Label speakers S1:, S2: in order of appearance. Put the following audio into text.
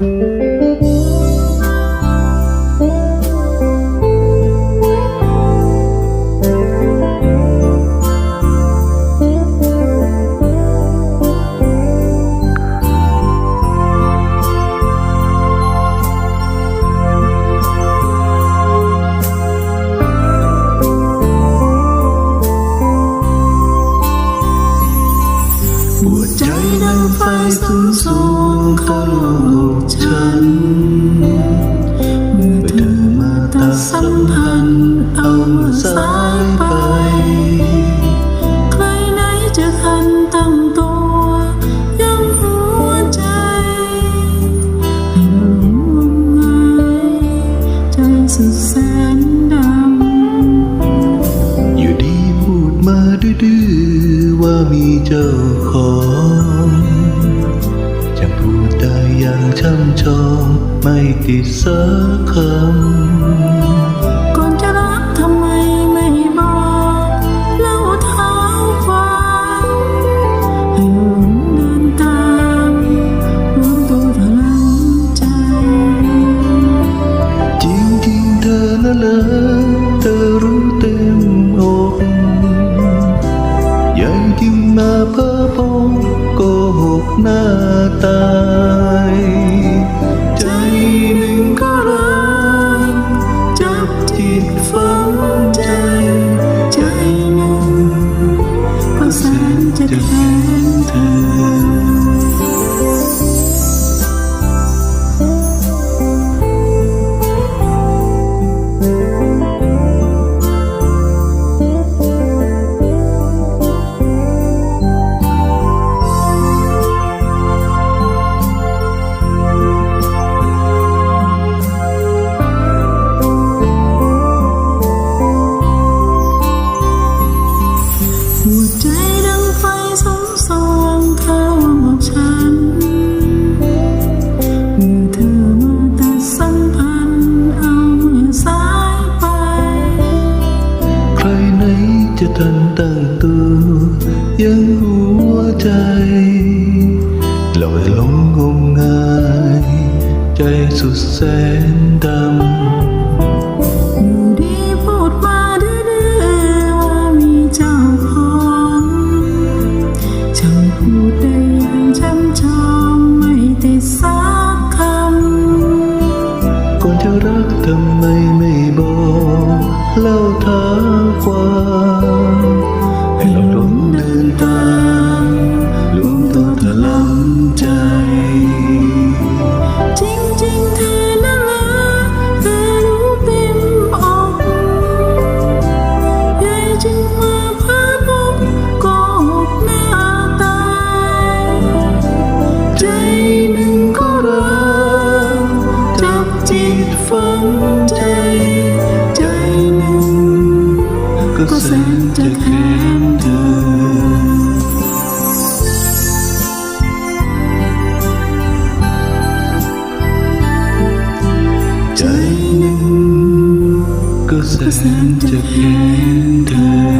S1: Música หัวใจดังไฟสูงสูงเข้าโลกฉัน เมื่อเธอมาตัดสัมพันธ์เอาสายไป
S2: ใครไหนจะทันตั้งตัวยังหัวใจให้หลงงมงายใจสุดแสน
S1: ว่ามีเจ้าของ จะพูดได้อย่างช่ำชอง ไม่ติดสักคำ
S2: ห
S1: ก จะทันตั้งตัวยังหัวใจลอยลงงมงาย ใจสุดแสนดำ
S2: อยู่ดีพูดมาดื้อๆว่ามีเจ้าของช่างพูดได้อย่างช้ำชองไม่ติดสักคำ
S1: ก่อนจะรักทำไมไม่บอกเล่าท้าความ ฝังใจใจหนึ่งก็แสนจะแค้นเธอใจหนึ่งก็แสนจะแค้นเธอ